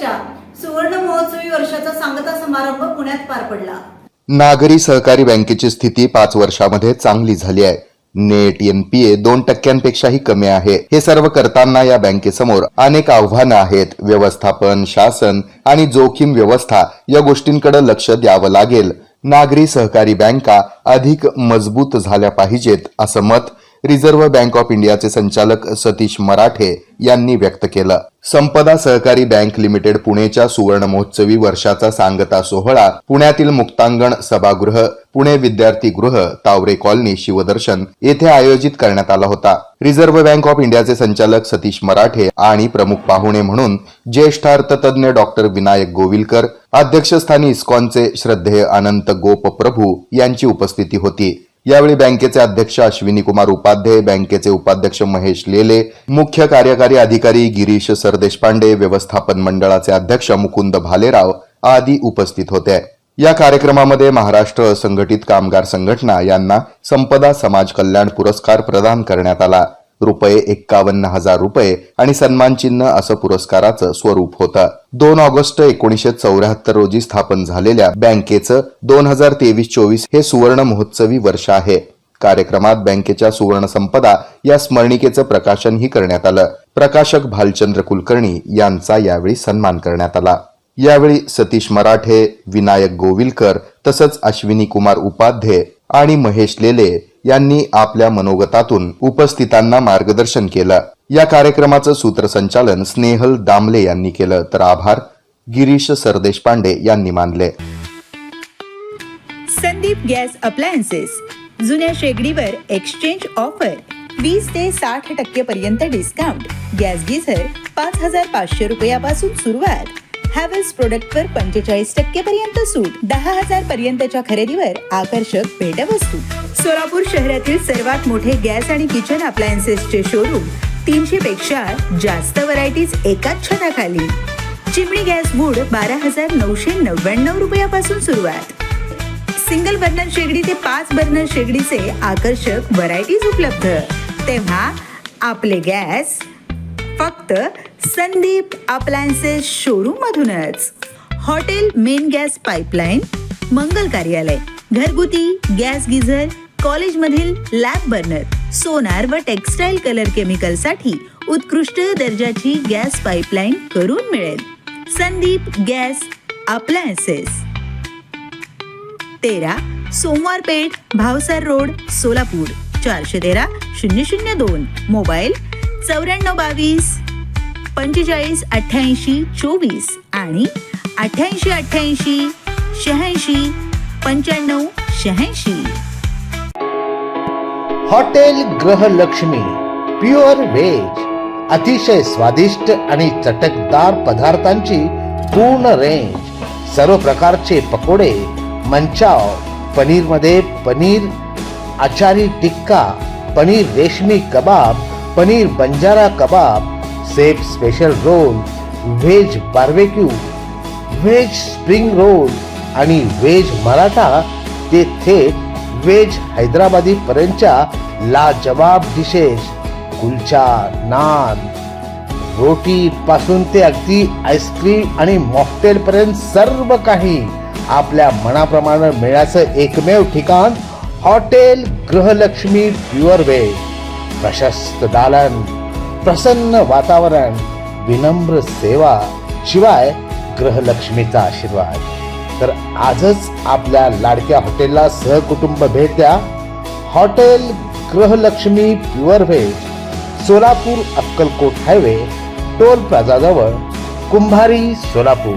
संस्थेच्या सुवर्ण महोत्सवी वर्षाचा सांगता समारंभ पुण्यात पार पडला. नागरी सहकारी बँकेची स्थिती पाच वर्षामध्ये चांगली झाली आहे. नेट एनपीए दोन टक्क्यांपेक्षाही कमी आहे. हे सर्व करताना या बँकेसमोर अनेक आव्हानं आहेत. व्यवस्थापन शासन आणि जोखीम व्यवस्था या गोष्टींकडे लक्ष द्यावं लागेल. नागरी सहकारी बँका अधिक मजबूत झाल्या पाहिजेत असं मत रिझर्व्ह बँक ऑफ इंडियाचे संचालक सतीश मराठे यांनी व्यक्त केलं. संपदा सहकारी बँक लिमिटेड पुणेच्या सुवर्ण महोत्सवी वर्षाचा सांगता सोहळा पुण्यातील मुक्तांगण सभागृह पुणे विद्यार्थी गृह तावरे कॉलनी शिवदर्शन येथे आयोजित करण्यात आला होता. रिझर्व्ह बँक ऑफ इंडियाचे संचालक सतीश मराठे आणि प्रमुख पाहुणे म्हणून ज्येष्ठ अर्थतज्ञ डॉक्टर विनायक गोविलकर अध्यक्षस्थानी इस्कॉनचे श्रद्धेय अनंत गोप प्रभू यांची उपस्थिती होती. यावेळी बँकेचे अध्यक्ष अश्विनी कुमार उपाध्याय बँकेचे उपाध्यक्ष महेश लेले मुख्य कार्यकारी अधिकारी गिरीश सरदेशपांडे व्यवस्थापन मंडळाचे अध्यक्ष मुकुंद भालेराव आदी उपस्थित होते. या कार्यक्रमामध्ये महाराष्ट्र असंघटित कामगार संघटना यांना संपदा समाज कल्याण पुरस्कार प्रदान करण्यात आला. रुपये एक्कावन्न हजार रुपये आणि सन्मान चिन्ह असं पुरस्काराचं स्वरूप होतं. दोन ऑगस्ट एकोणीसशे चौऱ्याहत्तर रोजी स्थापन झालेल्या बँकेचं दोन हजार तेवीस चोवीस हे सुवर्ण महोत्सवी वर्ष आहे. कार्यक्रमात बँकेच्या सुवर्ण संपदा या स्मरणिकेचं प्रकाशनही करण्यात आलं. प्रकाशक भालचंद्र कुलकर्णी यांचा यावेळी सन्मान करण्यात आला. यावेळी सतीश मराठे विनायक गोविलकर तसंच अश्विनी कुमार उपाध्ये आणि महेश लेले यांनी आपल्या मनोगतातून उपस्थितांना मार्गदर्शन केलं. या कार्यक्रमाचं सूत्रसंचालन स्नेहल दामले यांनी केलं तर आभार. गिरीश सरदेशपांडे यांनी मानले. संदीप गॅस अप्लायन्सेस जुन्या शेगडीवर एक्सचेंज ऑफर वीस ते साठ टक्के पर्यंत डिस्काउंट. गॅस गिझर पाच हजार पाचशे रुपयापासून सुरुवात. हॅवेल्स प्रोडक्टवर पंचेचाळीस टक्के पर्यंत सूट. दहा हजार पर्यंतच्या खरेदीवर आकर्षक भेटवस्तू. सोलापूर शहरातील सर्वात मोठे गॅस आणि किचन अप्लायन्सेसचे शोरूम तीनशे पेक्षा जास्त व्हरायटीज एकाच छताखाली. चिमणी गॅस वूड बारा हजार नऊशे नव्याण्णव रुपयापासून सुरुवात. सिंगल बर्नर शेगडी ते पाच बर्नर शेगडीचे आकर्षक व्हरायटीज उपलब्ध. तेव्हा आपले गॅस फक्त संदीप अप्लायन्सेस शोरूम मधूनच हॉटेल मेन गॅस पाईपलाईन मंगल कार्यालय घरगुती गॅस गिझर कॉलेजमधील लॅब बर्नर सोनार व टेक्सटाईल कलर केमिकलसाठी उत्कृष्ट दर्जाची गॅस पाईपलाईन करून मिळेल. संदीप गॅस अप्लायन्सेस तेरा सोमवार पेठ भावसार रोड सोलापूर चारशे तेरा शून्य शून्य दोन मोबाईल चौऱ्याण्णव बावीस पंचेचाळीस अठ्ठ्याऐंशी चोवीस आणि अठ्ठ्याऐंशी अठ्ठ्याऐंशी शहाऐंशी पंच्याण्णव शहाऐंशी. हॉटेल ग्रहलक्ष्मी प्युअर व्हेज अतिशय स्वादिष्ट आणि चटकदार पदार्थांची पूर्ण रेंज सर्व प्रकारचे पकोडे Manchow पनीरमध्ये paneer achari tikka paneer reshmi kabab paneer banjara kabab chef special roll veg barbecue veg spring roll आणि व्हेज मराठा ते थेट व्हेज हैदराबादी पर्यंतच्या लाजवाब डिशेस कुलचा नान. रोटी पासून ते अगदी आईस्क्रीम आणि मॉकटेल पर्यंत सर्व काही आपल्या मनाप्रमाणे मिळाचं एकमेव ठिकाण हॉटेल गृहलक्ष्मी प्युअर व्हेज प्रशस्त दालन प्रसन्न वातावरण विनम्र सेवा शिवाय ग्रहलक्ष्मीचा आशीर्वाद तर आजच आपल्या लाडक्या हॉटेलला सहकुटुंब भेट द्या. Hotel Grihalakshmi pure veg Solapur Akkalkot highway toll प्लाझाजवळ Kumbhari Solapur.